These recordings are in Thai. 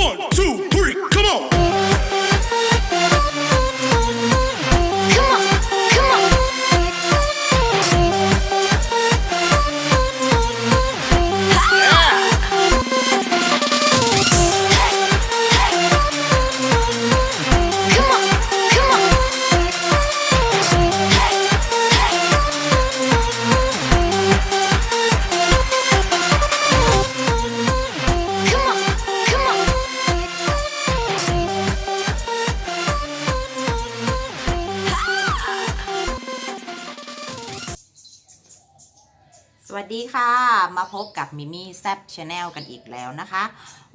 One, two, มาพบกับมิมี่แซบชาแนลกันอีกแล้วนะคะ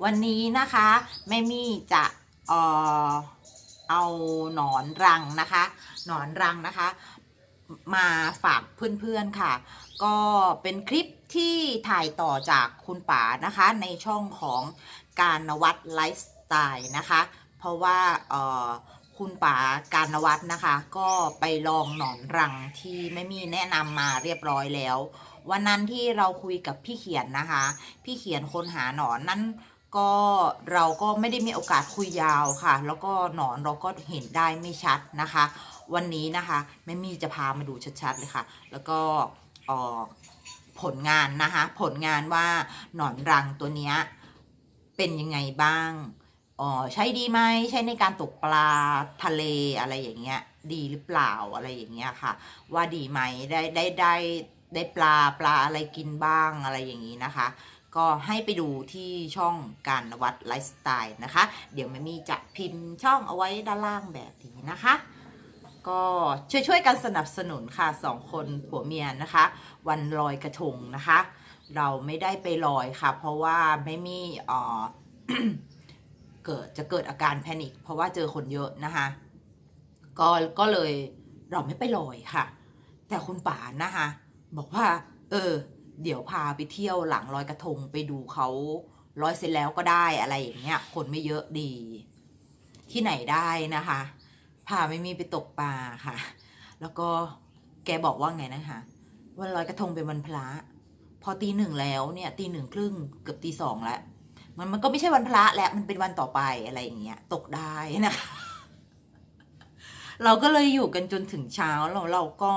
วันนี้นะคะแม่มี่จะเออเอาหนอนรังนะคะหนอนรังนะคะ มาฝากเพื่อนๆค่ะ ก็เป็นคลิปที่ถ่ายต่อจากคุณป๋านะคะ ในช่องของการนวัดไลฟ์สไตล์นะคะ เพราะว่าเออคุณป๋าการนวัดนะคะ ก็ไปลองหนอนรังที่ไม่มีแนะนำมาเรียบร้อยแล้ว วันนั้นที่เราคุยกับพี่เขียนนะคะ พี่เขียนคนหาหนอนนั้นก็เราก็ไม่ได้มีโอกาสคุยยาวค่ะ แล้วก็หนอนเราก็เห็นได้ไม่ชัดนะคะ วันนี้นะคะแม่มี่จะพามาดูชัดๆเลยค่ะ แล้วก็ออผลงานนะคะ ผลงานว่าหนอนรังตัวเนี้ยเป็นยังไงบ้างอ๋อใช้ดีไหมใช้ในการตกปลาทะเลอะไรอย่างเงี้ย ดีหรือเปล่าอะไรอย่างเงี้ยค่ะ ว่าดีไหมได้ได้ได้ ได้ปลาปลาอะไรกินบ้างอะไรอย่างนี้นะคะ ก็ให้ไปดูที่ช่องการวัดไลฟ์สไตล์นะคะ เดี๋ยวแม่มี่จะพิมพ์ช่องเอาไว้ด้านล่างแบบนี้นะคะ ก็ช่วยช่วยๆกันสนับสนุนค่ะสองคนผัวเมียนะคะ วันลอยกระทงนะคะ เราไม่ได้ไปลอยค่ะ เพราะว่าไม่มีเอ่อเกิดจะเกิดอาการแพนิคเพราะว่าเจอคนเยอะนะคะก็ก็เลยเราไม่ไปลอยค่ะ แต่คุณป่านนะคะ บอกว่า เออ เดี๋ยวพาไปเที่ยวหลังลอยกระทงไปดูเขาลอยเสร็จแล้วก็ได้อะไรอย่างเงี้ย คนไม่เยอะดี ที่ไหนได้นะคะ พาไม่มีไปตกปลาค่ะ แล้วก็แกบอกว่าไงนะคะวันลอยกระทงเป็นวันพระพอตีหนึ่งแล้วเนี่ยตีหนึ่งครึ่งเกือบตีสองแล้วมันมันก็ไม่ใช่วันพระแล้วมันเป็นวันต่อไปอะไรอย่างเงี้ย ตกได้นะคะ เราก็เลยอยู่กันจนถึงเช้าเราเราก็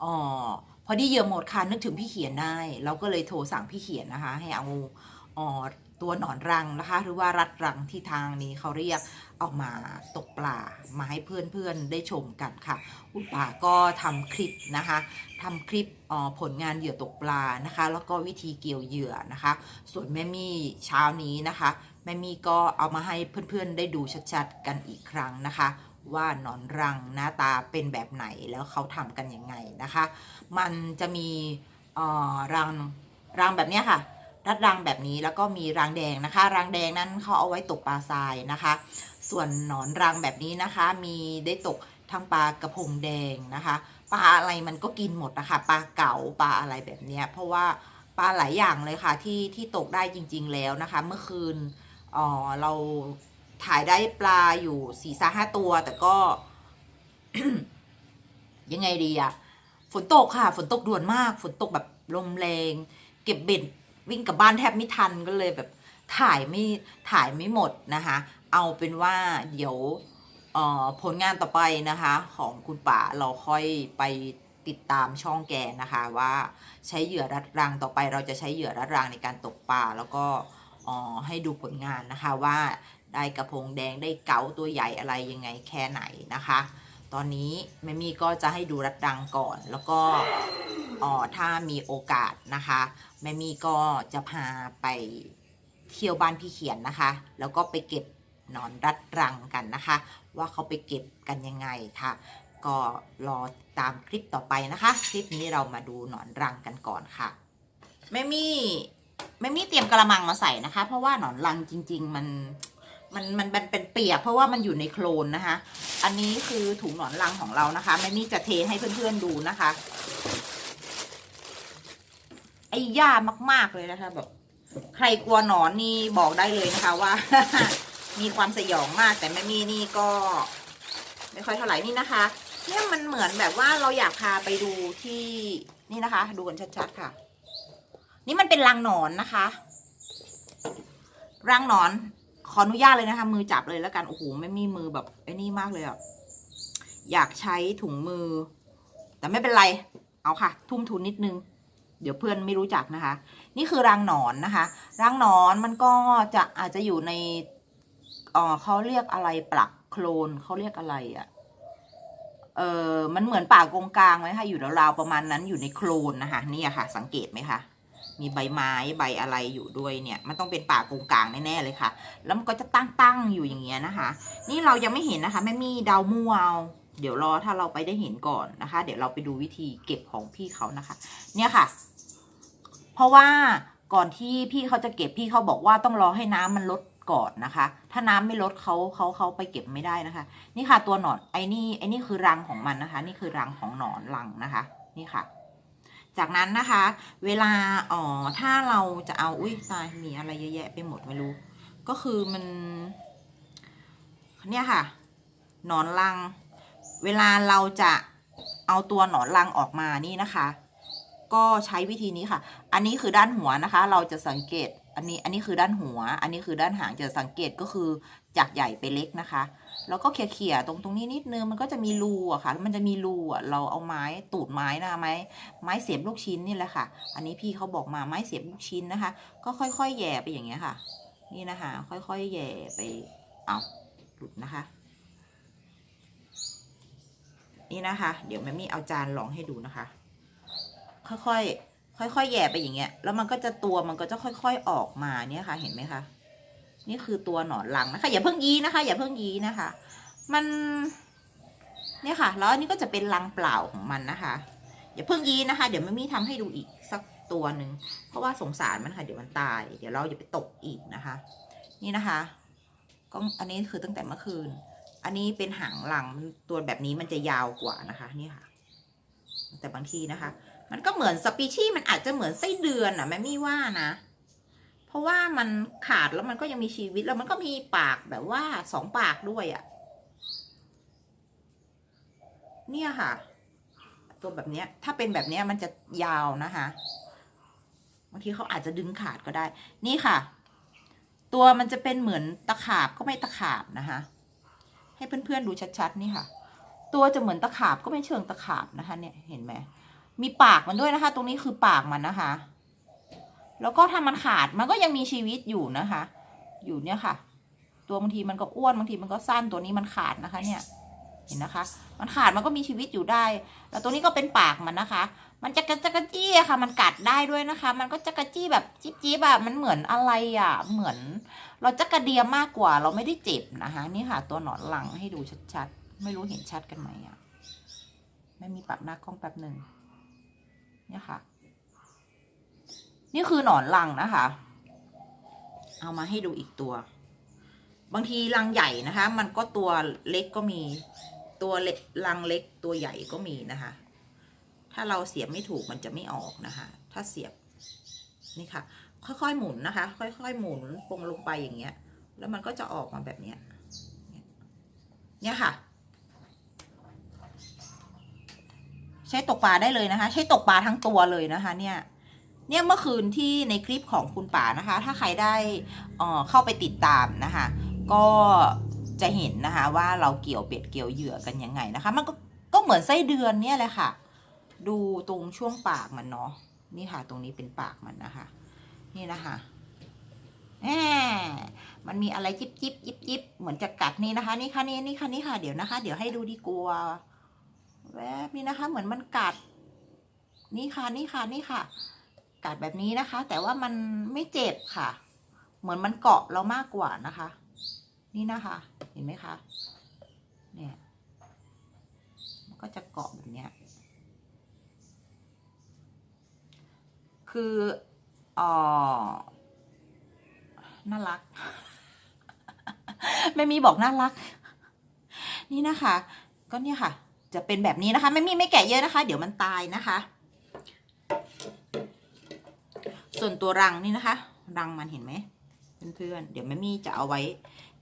เออ อดีเหยื่อหมดค่ะนึกถึงพี่เขียนได้ เราก็เลยโทรสั่งพี่เขียนนะคะ ให้เอาออตัวหนอนรังนะคะ หรือว่ารัดรังที่ทางนี้เขาเรียกเอามาตกปลามาให้เพื่อนๆได้ชมกันค่ะคุณป่าก็ทำคลิปนะคะทำคลิปออผลงานเหยื่อตกปลานะคะ แล้วก็วิธีเกี่ยวเหยื่อนะคะ ส่วนแม่มี่เช้านี้นะคะ แม่มี่ก็เอามาให้เพื่อนๆได้ดูชัดๆกันอีกครั้งนะคะ ว่าหนอนรังหน้าตาเป็นแบบไหนแล้วเขาทำกันยังไงนะคะ มันจะมีเอ่อรังรังแบบนี้ค่ะ รัดรังแบบนี้แล้วก็มีรังแดงนะคะ รังแดงนั้นเขาเอาไว้ตกปลาทรายนะคะ ส่วนหนอนรังแบบนี้นะคะ มีได้ตกทั้งปลากระพงแดงนะคะปลาอะไรมันก็กินหมดนะคะปลาเก๋าปลาอะไรแบบนี้เพราะว่าปลาหลายอย่างเลยค่ะที่ที่ตกได้จริง ๆ แล้วนะคะ เมื่อคืนอ่อเรา ถ่ายได้ปลาอยู่สี่ซาห้าตัว แต่ก็ ยังไงดีอะฝนตกค่ะ ฝนตกด่วนมาก ฝนตกแบบลมแรง เก็บเบ็ดวิ่งกลับบ้านแทบไม่ทันก็เลยแบบถ่ายไม่ถ่ายไม่หมดนะคะ เอาเป็นว่าเดี๋ยวผลงานต่อไปนะคะ ของคุณป่าเราค่อยไปติดตามช่องแกนะคะว่าใช้เหยื่อรัดรังต่อไป เราจะใช้เหยื่อรัดรังในการตกปลาแล้วก็ให้ดูผลงานนะคะว่า ได้กระพงแดงได้เก๋าตัวใหญ่อะไรยังไงแค่ไหนนะคะ ตอนนี้แม่มี่ก็จะให้ดูรัดรังก่อนแล้วก็อ่อถ้ามีโอกาสนะคะแม่มี่ก็จะพาไปเที่ยวบ้านพี่เขียนนะคะ แล้วก็ไปเก็บหนอนรัดรังกันนะคะ ว่าเขาไปเก็บกันยังไงค่ะ ก็รอตามคลิปต่อไปนะคะ คลิปนี้เรามาดูหนอนรังกันก่อนค่ะแม่มี่แม่มี่เตรียมกระมังมาใส่นะคะ เพราะว่าหนอนรังจริง ๆ มัน มันมันมันเป็นเปียกเพราะว่ามันอยู่ในโคลนนะคะ อันนี้คือถุงหนอนรังของเรานะคะแม่มี่จะเทให้เพื่อนๆดูนะคะ ไอ้ย่ามาก ๆเลยนะคะแบบใครกลัวหนอนนี่บอกได้เลยนะคะว่า มีความสยองมากแต่แม่มีนี่ก็ ไม่ค่อยเท่าไหร่นี่นะคะ เนี่ยมันเหมือนแบบว่าเราอยากพาไปดูที่นี่นะคะ ดูกันชัดๆค่ะ นี่มันเป็นรังหนอนนะคะ รังหนอน ขออนุญาตเลยนะคะ มือจับเลยแล้วกันโอ้โหไม่มีมือแบบไอ้นี่มากเลยอะอยากใช้ถุงมือ แต่ไม่เป็นไร เอาค่ะ ทุ่มทุนนิดนึง เดี๋ยวเพื่อนไม่รู้จักนะคะ นี่คือรังหนอนนะคะ รังหนอนมันก็จะอาจจะอยู่ในเออเขาเรียกอะไรปลักโคลนเขาเรียกอะไรอะ่ะเออมันเหมือนป่ากงกลางไหมคะอยู่ราวๆประมาณนั้นอยู่ในโคลนนะคะนี่อะค่ะ สังเกตไหมคะ มีใบไม้ใบอะไรอยู่ด้วยเนี่ย มันต้องเป็นป่ากงกลางแน่ๆเลยค่ะ แล้วมันก็จะตั้งตั้งๆอยู่อย่างเงี้ยนะคะ นี่เรายังไม่เห็นนะคะไม่มีดาวมั่วเอาเดี๋ยวรอถ้าเราไปได้เห็นก่อนนะคะ เดี๋ยวเราไปดูวิธีเก็บของพี่เขานะคะ เนี่ยค่ะ เพราะว่าก่อนที่พี่เขาจะเก็บพี่เขาบอกว่าต้องรอให้น้ำมันลดก่อนนะคะ ถ้าน้ำไม่ลดเขาเขาเขาไปเก็บไม่ได้นะคะ นี่ค่ะตัวหนอนไอ้นี่ไอ้นี่คือรังของมันนะคะ นี่คือรังของหนอนรังนะคะ นี่ค่ะ จากนั้นนะคะ เวลาอ๋อถ้าเราจะเอาอุ้ยตายมีอะไรเยอะแยะไปหมดไม่รู้ ก็คือมันเนี่ยค่ะ หนอนรัง เวลาเราจะเอาตัวหนอนรังออกมานี่นะคะ ก็ใช้วิธีนี้ค่ะ อันนี้คือด้านหัวนะคะ เราจะสังเกต อันนี้อันนี้คือด้านหัว อันนี้คือด้านหางจะสังเกตก็คือจากใหญ่ไปเล็กนะคะ แล้วก็เขี่ยๆตรงตรงนี้นิดนึงมันก็จะมีรูอะค่ะมันจะมีรูอะเราเอาไม้ตูดไม้นะไม้ไม้เสียบลูกชิ้นนี่แหละค่ะ อันนี้พี่เขาบอกมาไม้เสียบลูกชิ้นนะคะ ก็ค่อยๆแย่ไปอย่างเงี้ยค่ะ นี่นะคะ ค่อยๆแย่ไปเอาหลุดนะคะ นี่นะคะ เดี๋ยวแม่มี่เอาจานลองให้ดูนะคะ ค่อยๆ ค่อยๆแย่ไปอย่างเงี้ย แล้วมันก็จะตัวมันก็จะค่อย ๆออกมาเนี่ยค่ะ เห็นไหมคะ นี่คือตัวหนอนรังนะคะ อย่าเพิ่งยีนะคะ อย่าเพิ่งยีนะคะ มัน เนี่ยค่ะ แล้วอันนี้ก็จะเป็นรังเปล่าของมันนะคะ อย่าเพิ่งยีนะคะ เดี๋ยวแม่มี่ทำให้ดูอีกสักตัวหนึ่ง เพราะว่าสงสารมันค่ะ เดี๋ยวมันตาย เดี๋ยวเราอย่าไปตกอีกนะคะ นี่นะคะ ก็อันนี้คือตั้งแต่เมื่อคืน อันนี้เป็นหางหลังตัวแบบนี้มันจะยาวกว่านะคะ นี่ค่ะ แต่บางทีนะคะ มันก็เหมือนสปีชีส์มันอาจจะเหมือนไส้เดือนอะแม่มี่ว่านะ เพราะว่ามันขาดแล้วมันก็ยังมีชีวิตแล้วมันก็มีปากแบบว่าสองปากด้วยอะเนี่ยค่ะ ตัวแบบเนี้ย ถ้าเป็นแบบเนี้ยมันจะยาวนะคะบางทีเขาอาจจะดึงขาดก็ได้ นี่ค่ะ ตัวมันจะเป็นเหมือนตะขาบก็ไม่ตะขาบนะคะ ให้เพื่อนๆดูชัดๆนี่ค่ะ ตัวจะเหมือนตะขาบก็ไม่เชิงตะขาบนะคะ เนี่ยเห็นไหม มีปากมันด้วยนะคะ ตรงนี้คือปากมันนะคะ แล้วก็ถ้ามันขาดมันก็ยังมีชีวิตอยู่นะคะ อยู่เนี่ยค่ะ ตัวบางทีมันก็อ้วนบางทีมันก็สั้นตัวนี้มันขาดนะคะ เนี่ย เห็นนะคะ มันขาดมันก็มีชีวิตอยู่ได้ แล้วตัวนี้ก็เป็นปากมันนะคะ มันจะกระจกระจี้ค่ะ มันกัดได้ด้วยนะคะ มันก็จะกระจี้แบบจิ๊บจิ๊บแบบมันเหมือนอะไรอะ เหมือน เราจะกระเดียมมากกว่า เราไม่ได้เจ็บนะคะ นี่ค่ะ ตัวหนอนหลังให้ดูชัดๆไม่รู้เห็นชัดกันไหมอะไม่มีปรับหน้ากล้องแป๊บหนึ่ง เนี่ยค่ะ นี่คือหนอนรังนะคะ เอามาให้ดูอีกตัว บางทีรังใหญ่นะคะ มันก็ตัวเล็กก็มี ตัวเล็กรังเล็กตัวใหญ่ก็มีนะคะ ถ้าเราเสียบไม่ถูกมันจะไม่ออกนะคะ ถ้าเสียบนี่ค่ะ ค่อยๆหมุนนะคะ ค่อยๆหมุนปงลงไปอย่างเงี้ย แล้วมันก็จะออกมาแบบเนี้ยเนี่ยค่ะ ใช้ตกปลาได้เลยนะคะ ใช้ตกปลาทั้งตัวเลยนะคะ เนี่ยเนี่ยเมื่อคืนที่ในคลิปของคุณป่านะคะ ถ้าใครได้เอ่อเข้าไปติดตามนะคะ ก็จะเห็นนะคะว่าเราเกี่ยวเป็ดเกี่ยวเหยื่อกันยังไงนะคะ มันก็ก็เหมือนไส้เดือนเนี่ยแหละค่ะ ดูตรงช่วงปากมันเนาะนี่ค่ะ ตรงนี้เป็นปากมันนะคะ นี่นะคะแหมมันมีอะไรจิบจิบยิบยิบเหมือนจะกัดนี่นะคะ นี่ค่ะนี่นี่ค่ะนี่ค่ะเดี๋ยวนะคะ เดี๋ยวให้ดูดีกว่า แวบนี้นะคะ เหมือนมันกัด นี่ค่ะนี่ค่ะนี่ค่ะ กัดแบบนี้นะคะ แต่ว่ามันไม่เจ็บค่ะ เหมือนมันเกาะเรามากกว่านะคะ นี่นะคะ เห็นไหมคะ เนี่ยมันก็จะเกาะแบบเนี้ยคืออ๋อน่ารักไม่มีบอกน่ารัก นี่นะคะ ก็เนี่ยค่ะ จะเป็นแบบนี้นะคะ ไม่มีไม่แกะเยอะนะคะ เดี๋ยวมันตายนะคะ ส่วนตัวรังนี่นะคะ รังมันเห็นไหมเพื่อนๆเดี๋ยวแม่มี่จะเอาไว้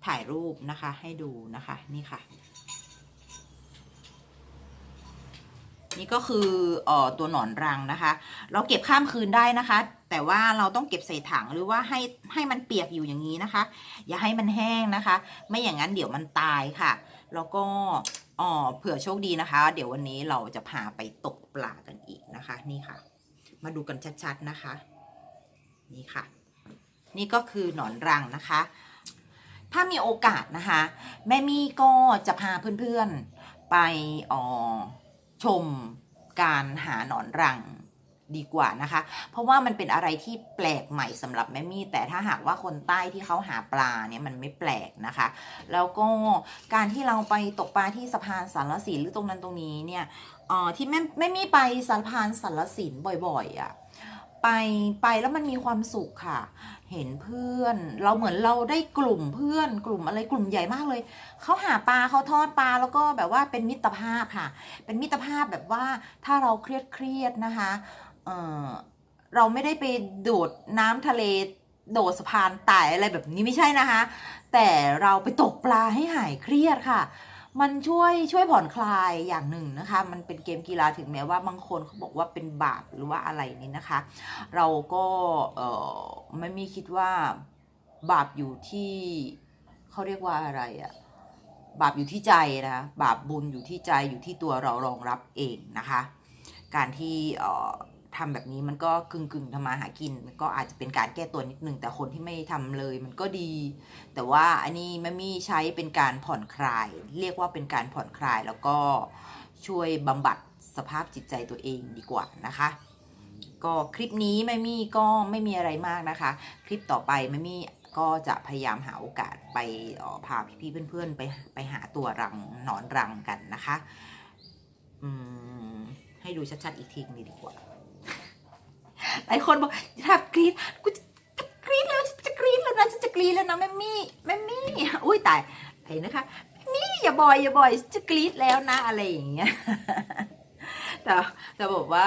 ถ่ายรูปนะคะ ให้ดูนะคะนี่ค่ะ นี่ก็คือออตัวหนอนรังนะคะ เราเก็บข้ามคืนได้นะคะ แต่ว่าเราต้องเก็บใส่ถังหรือว่าให้ให้มันเปียกอยู่อย่างนี้นะคะ อย่าให้มันแห้งนะคะ ไม่อย่างนั้นเดี๋ยวมันตายค่ะ แล้วก็ อ๋อเผื่อโชคดีนะคะ เดี๋ยววันนี้เราจะพาไปตกปลากันอีกนะคะ นี่ค่ะ มาดูกันชัดๆนะคะ นี่ค่ะ นี่ก็คือหนอนรังนะคะ ถ้ามีโอกาสนะคะ แม่มี่ก็จะพาเพื่อนๆไปออชมการหาหนอนรัง ดีกว่านะคะ เพราะว่ามันเป็นอะไรที่แปลกใหม่สำหรับแม่มี่ แต่ถ้าหากว่าคนใต้ที่เขาหาปลาเนี่ยมันไม่แปลกนะคะ แล้วก็การที่เราไปตกปลาที่สะพานสารสินหรือตรงนั้นตรงนี้เนี่ยออที่แม่แม่มี่ไปสะพานสารสินบ่อยๆอะ่ะไปไปแล้วมันมีความสุขค่ะ เห็นเพื่อน เราเหมือนเราได้กลุ่มเพื่อน กลุ่มอะไรกลุ่มใหญ่มากเลย เขาหาปลาเขาทอดปลาแล้วก็แบบว่าเป็นมิตรภาพค่ะ เป็นมิตรภาพแบบว่าถ้าเราเครียดเครียดๆนะคะ เราไม่ได้ไปโดดน้ำทะเลโดดสะพานไต่อะไรแบบนี้ไม่ใช่นะคะ แต่เราไปตกปลาให้หายเครียดค่ะ มันช่วยช่วยผ่อนคลายอย่างหนึ่งนะคะ มันเป็นเกมกีฬาถึงแม้ว่าบางคนเขาบอกว่าเป็นบาปหรือว่าอะไรนี่นะคะ เราก็ไม่มีคิดว่าบาปอยู่ที่เขาเรียกว่าอะไรอะบาปอยู่ที่ใจนะบาปบุญอยู่ที่ใจอยู่ที่ตัวเรารองรับเองนะคะ การที่เทำแบบนี้มันก็กึ่งกึ่งๆทำมาหากินมันก็อาจจะเป็นการแก้ตัวนิดนึงแต่คนที่ไม่ทำเลยมันก็ดี แต่ว่าอันนี้แม่มี่ใช้เป็นการผ่อนคลาย เรียกว่าเป็นการผ่อนคลายแล้วก็ช่วยบำบัดสภาพจิตใจตัวเองดีกว่านะคะ ก็คลิปนี้แม่มี่ก็ไม่มีอะไรมากนะคะ คลิปต่อไปแม่มี่ก็จะพยายามหาโอกาสไปออพาพี่ๆเพื่อนๆไปไปหาตัวรังหนอนรังกันนะคะให้ดูชัดๆอีกทีนึงดีกว่า หลายคนบอกถ้ากรี๊ดกูจะกรี๊ดแล้วจะกรี๊ดแล้วนะจะกรี๊ดแล้วนะแม่มี่แม่มี่อุ้ยตายไอ้นะคะแม่มี่อย่าบ่อยอย่าบ่อยจะกรี๊ดแล้วนะอะไรอย่างเงี้ยแต่แต่บอกว่า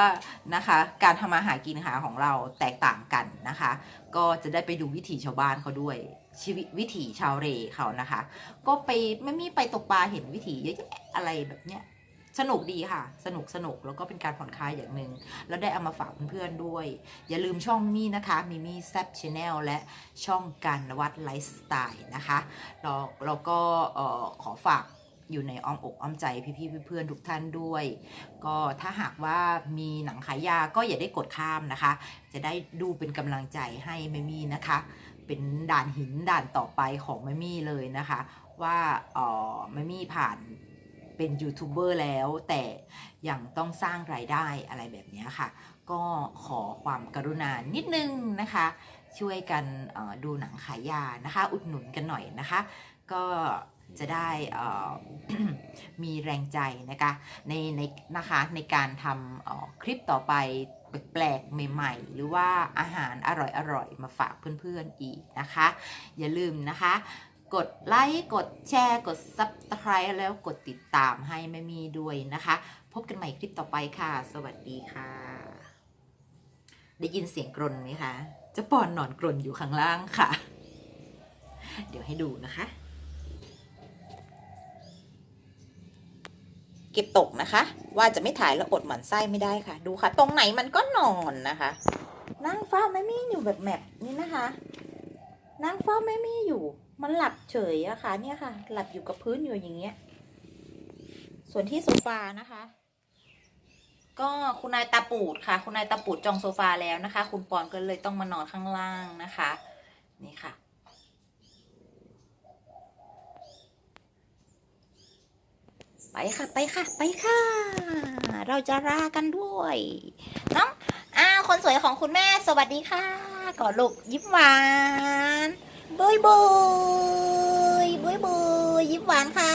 นะคะการทำมาหากินหาของเราแตกต่างกันนะคะ ก็จะได้ไปดูวิถีชาวบ้านเขาด้วยชีวิตวิถีชาวเรเขานะคะ ก็ไปไม่มีไปตกปลาเห็นวิถีเยอะแยะอะไรแบบเนี้ย สนุกดีค่ะ สนุกสนุกแล้วก็เป็นการผ่อนคลายอย่างหนึ่งแล้วได้เอามาฝากเพื่อนๆด้วย อย่าลืมช่องมี่นะคะมิมี่แซบชาแนลและช่องการวัดไลฟ์สไตล์นะคะแล้วแล้วก็ขอฝากอยู่ในอ้อมอกอ้อมใจพี่ๆเพื่อนๆทุกท่านด้วย ก็ถ้าหากว่ามีหนังขายยาก็อย่าได้กดข้ามนะคะ จะได้ดูเป็นกำลังใจให้แม่มี่นะคะ เป็นด่านหินด่านต่อไปของแม่มี่เลยนะคะ ว่าแม่มี่ผ่าน เป็นยูทูบเบอร์แล้ว แต่ยังต้องสร้างรายได้อะไรแบบนี้ค่ะ ก็ขอความกรุณานิดนึงนะคะ ช่วยกันดูหนังขายยานะคะ อุดหนุนกันหน่อยนะคะ ก็จะได้มีแรงใจนะคะในในนะคะในการทำคลิปต่อไปแปลกๆใหม่ ๆ หรือว่าอาหารอร่อยๆมาฝากเพื่อนๆอีกนะคะ อย่าลืมนะคะ กดไลค์กดแชร์กด Subscribe แล้วกดติดตามให้แม่มีด้วยนะคะ พบกันใหม่คลิปต่อไปค่ะ สวัสดีค่ะ ได้ยินเสียงกรนไหมคะจะปอนหนอนกรนอยู่ข้างล่างค่ะ เดี๋ยวให้ดูนะคะ เก็บตกนะคะ ว่าจะไม่ถ่ายแล้วอดหมันไส้ไม่ได้ค่ะ ดูค่ะ ตรงไหนมันก็นอนนะคะ นั่งเฝ้าแม่มี่อยู่แบบแมปนี้นะคะ นั่งเฝ้าแม่มี่อยู่ มันหลับเฉยอะค่ะเนี่ยค่ะ หลับอยู่กับพื้นอยู่อย่างเงี้ย ส่วนที่โซฟานะคะ ก็คุณนายตาปูดค่ะ คุณนายตาปูดจองโซฟาแล้วนะคะ คุณปอนก็เลยต้องมานอนข้างล่างนะคะ นี่ค่ะไปค่ะไปค่ะ ไปค่ะ เราจะลากันด้วยน้องอ้าวคนสวยของคุณแม่สวัสดีค่ะก่อนลูกยิ้มหวาน บุยบุยบุยบุยยิ้มหวานค่ะ